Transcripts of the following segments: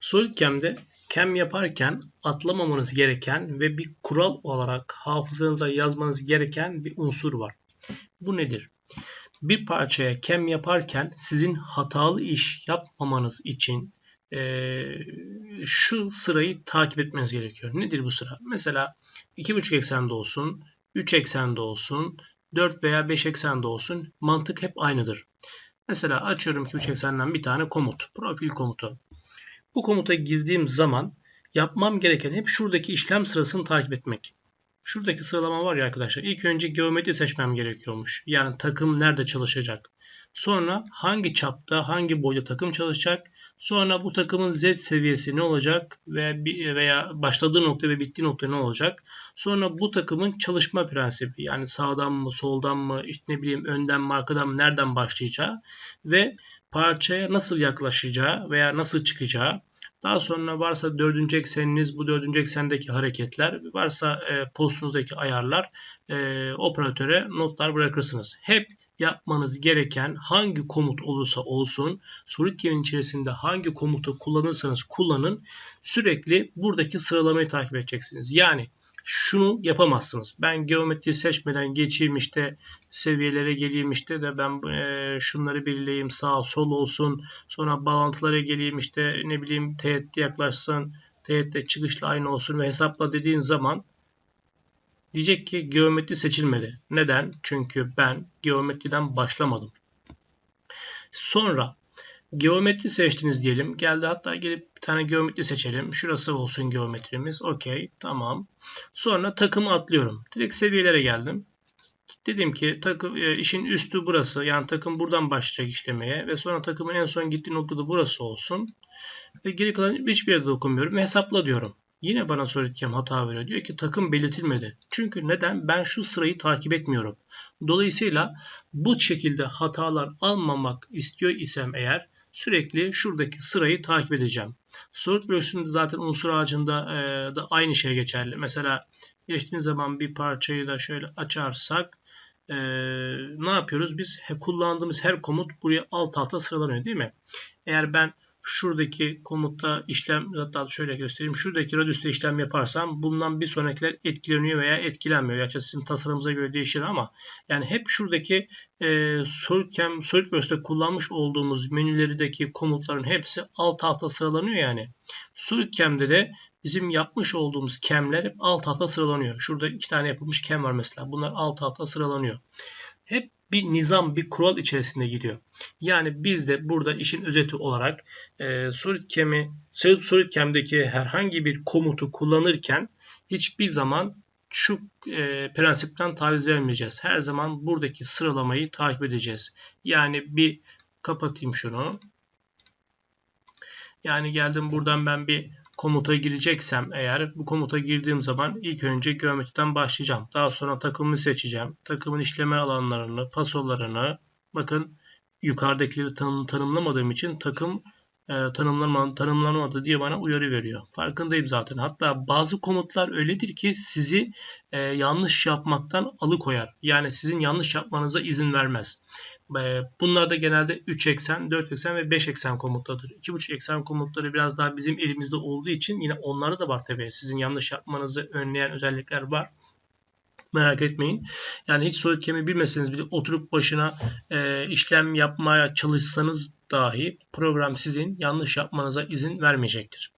SolidCam'de cam yaparken atlamamanız gereken ve bir kural olarak hafızanıza yazmanız gereken bir unsur var. Bu nedir? Bir parçaya cam yaparken sizin hatalı iş yapmamanız için eee, şu sırayı takip etmeniz gerekiyor. Nedir bu sıra? Mesela 2,5 eksende olsun, 3 eksende olsun, 4 veya 5 eksende olsun mantık hep aynıdır. Mesela açıyorum 2,5 eksenden bir tane komut, profil komutu. Bu komuta girdiğim zaman yapmam gereken hep şuradaki işlem sırasını takip etmek. Şuradaki sıralama var ya arkadaşlar. İlk önce geometri seçmem gerekiyormuş. Yani takım nerede çalışacak? Sonra hangi çapta, hangi boyda takım çalışacak? Sonra bu takımın Z seviyesi ne olacak ve veya başladığı nokta ve bittiği nokta ne olacak? Sonra bu takımın çalışma prensibi yani sağdan mı, soldan mı, işte ne bileyim önden mi, arkadan mı, nereden başlayacağı ve parçaya nasıl yaklaşacağı veya nasıl çıkacağı daha sonra varsa dördüncü ekseniniz bu dördüncü eksendeki hareketler, varsa e, postunuzdaki ayarlar e, operatöre notlar bırakırsınız. Hep yapmanız gereken hangi komut olursa olsun SolidCam'in içerisinde hangi komutu kullanırsanız kullanın sürekli buradaki sıralamayı takip edeceksiniz. Yani şunu yapamazsınız. Ben geometri seçmeden geçeyim işte seviyelere geleyim işte de ben e, şunları belirleyeyim sağ sol olsun. Sonra bağlantılara geleyim işte ne bileyim teğet yaklaşsın. Teğette çıkışla aynı olsun ve hesapla dediğin zaman diyecek ki geometri seçilmedi. Neden? Çünkü ben geometriden başlamadım. Sonra Geometri seçtiniz diyelim. Geldi hatta gelip bir tane geometri seçelim. Şurası olsun geometrimiz. Okey. Tamam. Sonra takımı atlıyorum. Direkt seviyelere geldim. Dedim ki takım e, işin üstü burası. Yani takım buradan başlayacak işlemeye ve sonra takımın en son gittiği noktada burası olsun. Ve geri kalan hiçbir yerde dokunmuyorum hesapla diyorum. Yine bana SolidCam hata veriyor. Diyor ki takım belirtilmedi. Çünkü neden? Ben şu sırayı takip etmiyorum. Dolayısıyla bu şekilde hatalar almamak istiyor isem eğer sürekli şuradaki sırayı takip edeceğim. SolidWorks'ün zaten unsur ağacında e, da aynı şey geçerli. Mesela geçtiğiniz zaman bir parçayı da şöyle açarsak e, ne yapıyoruz? Biz kullandığımız her komut buraya alt alta sıralanıyor değil mi? Eğer ben şuradaki komutta işlem hatta şöyle göstereyim. Şuradaki radiüste işlem yaparsam bundan bir sonrakiler etkileniyor veya etkilenmiyor. Gerçi sizin tasarımınıza göre değişir ama yani hep şuradaki e, SolidCam, SolidWorks'te kullanmış olduğumuz menülerdeki komutların hepsi alt alta sıralanıyor yani. SolidCam'de de bizim yapmış olduğumuz cam'ler hep alt alta sıralanıyor. Şurada iki tane yapılmış cam var mesela. Bunlar alt alta sıralanıyor. Hep bir nizam, bir kural içerisinde gidiyor. Yani biz de burada işin özeti olarak e, SolidCam'i, SolidCam'deki herhangi bir komutu kullanırken hiçbir zaman şu e, prensipten taviz vermeyeceğiz. Her zaman buradaki sıralamayı takip edeceğiz. Yani bir kapatayım şunu. Yani geldim buradan ben bir komuta gireceksem eğer bu komuta girdiğim zaman ilk önce geometriden başlayacağım. Daha sonra takımı seçeceğim. Takımın işleme alanlarını, pasolarını bakın yukarıdakileri tanım, tanımlamadığım için takım e, tanımlanmadı, tanımlanmadı diye bana uyarı veriyor. Farkındayım zaten. Hatta bazı komutlar öyledir ki sizi e, yanlış yapmaktan alıkoyar. Yani sizin yanlış yapmanıza izin vermez. E, bunlar da genelde 3 eksen, 4 eksen ve 5 eksen komutlardır. 2,5 eksen komutları biraz daha bizim elimizde olduğu için yine onlarda da var tabii. Sizin yanlış yapmanızı önleyen özellikler var. Merak etmeyin. Yani hiç SolidCam'i bilmeseniz bile oturup başına e, işlem yapmaya çalışsanız dahi program sizin yanlış yapmanıza izin vermeyecektir.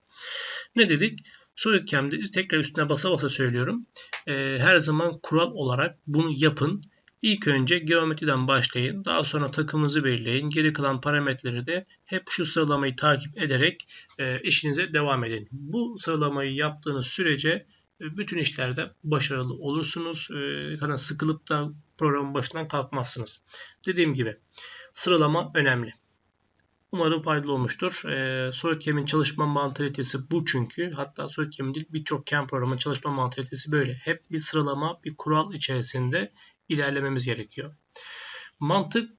Ne dedik? SolidCam'de tekrar üstüne basa basa söylüyorum. E, her zaman kural olarak bunu yapın. İlk önce geometriden başlayın. Daha sonra takımınızı belirleyin. Geri kalan parametreleri de hep şu sıralamayı takip ederek e, işinize devam edin. Bu sıralamayı yaptığınız sürece bütün işlerde başarılı olursunuz. Hani sıkılıp da programın başından kalkmazsınız. Dediğim gibi sıralama önemli. Umarım faydalı olmuştur. E, SolidCam'in çalışma mantalitesi bu çünkü. Hatta SolidCam'in değil birçok CAM programın çalışma mantalitesi böyle. Hep bir sıralama, bir kural içerisinde ilerlememiz gerekiyor. Mantık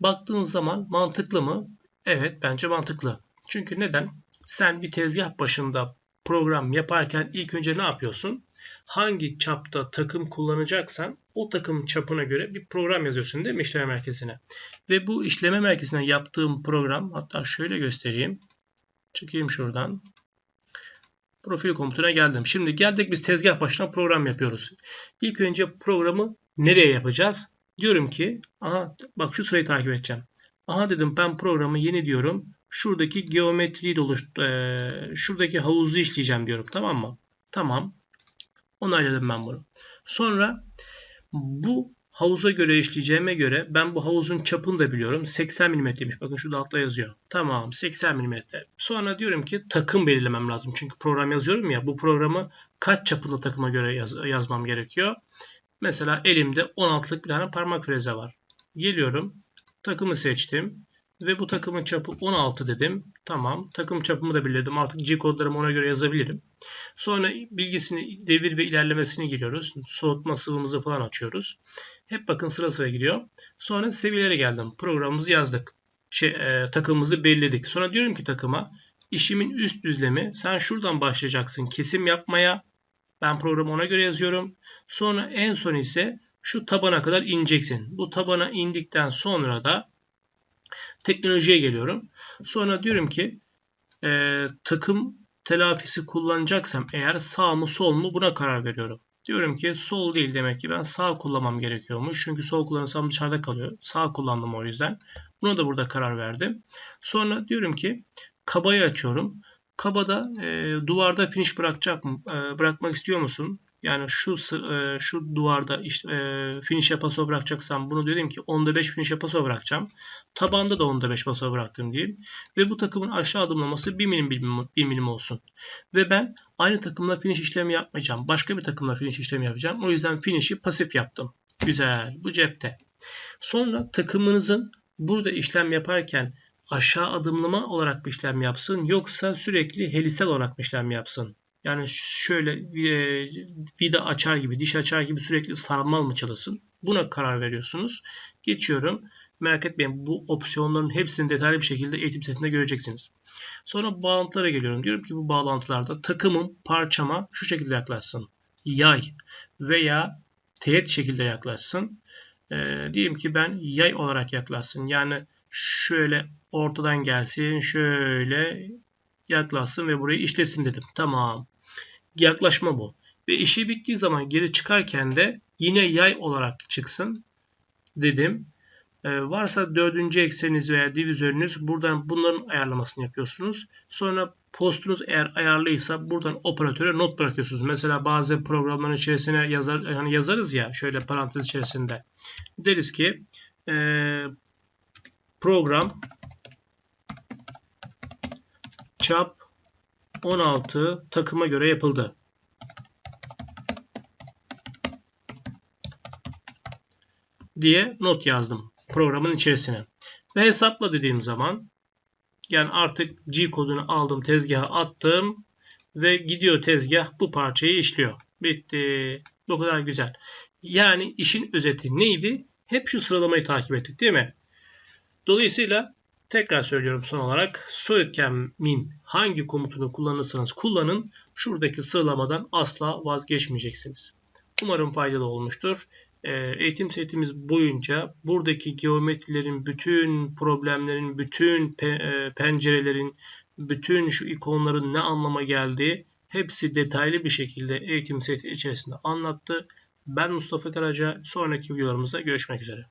baktığın zaman mantıklı mı? Evet bence mantıklı. Çünkü neden? Sen bir tezgah başında program yaparken ilk önce ne yapıyorsun? Hangi çapta takım kullanacaksan o takım çapına göre bir program yazıyorsun değil mi işleme merkezine? Ve bu işleme merkezine yaptığım program hatta şöyle göstereyim. Çıkayım şuradan. Profil komutuna geldim. Şimdi geldik biz tezgah başına program yapıyoruz. İlk önce programı nereye yapacağız? Diyorum ki aha bak şu sırayı takip edeceğim. Aha dedim ben programı yeni diyorum. Şuradaki geometriyi de oluş, e, şuradaki havuzu işleyeceğim diyorum. Tamam mı? Tamam. Onayladım ben bunu. Sonra bu havuza göre işleyeceğime göre ben bu havuzun çapını da biliyorum. 80 mm'ymiş. Bakın şurada altta yazıyor. Tamam 80 mm. Sonra diyorum ki takım belirlemem lazım. Çünkü program yazıyorum ya bu programı kaç çapında takıma göre yaz, yazmam gerekiyor. Mesela elimde 16'lık bir tane parmak freze var. Geliyorum. Takımı seçtim. Ve bu takımın çapı 16 dedim. Tamam. Takım çapımı da belirledim. Artık G kodlarımı ona göre yazabilirim. Sonra bilgisini, devir ve ilerlemesini giriyoruz. Soğutma sıvımızı falan açıyoruz. Hep bakın sıra sıra giriyor. Sonra seviyelere geldim. Programımızı yazdık. Şey, e, takımımızı belirledik. Sonra diyorum ki takıma işimin üst düzlemi sen şuradan başlayacaksın kesim yapmaya. Ben programı ona göre yazıyorum. Sonra en son ise şu tabana kadar ineceksin. Bu tabana indikten sonra da teknolojiye geliyorum. Sonra diyorum ki e, takım telafisi kullanacaksam eğer sağ mı sol mu buna karar veriyorum. Diyorum ki sol değil demek ki ben sağ kullanmam gerekiyormuş. Çünkü sol kullanırsam dışarıda kalıyor. Sağ kullandım o yüzden. Buna da burada karar verdim. Sonra diyorum ki kabayı açıyorum. Kabada e, duvarda finish bırakacak mı, e, bırakmak istiyor musun? Yani şu e, şu duvarda işte e, finish'e paso bırakacaksam bunu dedim ki onda 5 finish'e paso bırakacağım. Tabanda da onda 5 paso bıraktım diyeyim. Ve bu takımın aşağı adımlaması 1 milim 1 milim olsun. Ve ben aynı takımla finish işlemi yapmayacağım. Başka bir takımla finish işlemi yapacağım. O yüzden finish'i pasif yaptım. Güzel. Bu cepte. Sonra takımınızın burada işlem yaparken aşağı adımlama olarak bir işlem yapsın yoksa sürekli helisel olarak bir işlem yapsın? Yani şöyle e, vida açar gibi, diş açar gibi sürekli sarmal mı çalışsın? Buna karar veriyorsunuz. Geçiyorum. Merak etmeyin bu opsiyonların hepsini detaylı bir şekilde eğitim setinde göreceksiniz. Sonra bağlantılara geliyorum. Diyorum ki bu bağlantılarda takımım parçama şu şekilde yaklaşsın. Yay veya teğet şekilde yaklaşsın. E, diyelim ki ben yay olarak yaklaşsın. Yani şöyle ortadan gelsin, şöyle yaklaşsın ve burayı işlesin dedim. Tamam yaklaşma bu. Ve işi bittiği zaman geri çıkarken de yine yay olarak çıksın dedim. Ee, varsa dördüncü ekseniniz veya divizörünüz buradan bunların ayarlamasını yapıyorsunuz. Sonra postunuz eğer ayarlıysa buradan operatöre not bırakıyorsunuz. Mesela bazı programların içerisine yazar, yani yazarız ya şöyle parantez içerisinde. Deriz ki e, program çap 16 takıma göre yapıldı. diye not yazdım programın içerisine. Ve hesapla dediğim zaman yani artık G kodunu aldım tezgaha attım ve gidiyor tezgah bu parçayı işliyor. Bitti. Bu kadar güzel. Yani işin özeti neydi? Hep şu sıralamayı takip ettik değil mi? Dolayısıyla Tekrar söylüyorum son olarak SOICAM'in hangi komutunu kullanırsanız kullanın şuradaki sıralamadan asla vazgeçmeyeceksiniz. Umarım faydalı olmuştur. Ee, eğitim setimiz boyunca buradaki geometrilerin, bütün problemlerin, bütün e, pencerelerin, bütün şu ikonların ne anlama geldiği hepsi detaylı bir şekilde eğitim seti içerisinde anlattı. Ben Mustafa Karaca. Sonraki videolarımızda görüşmek üzere.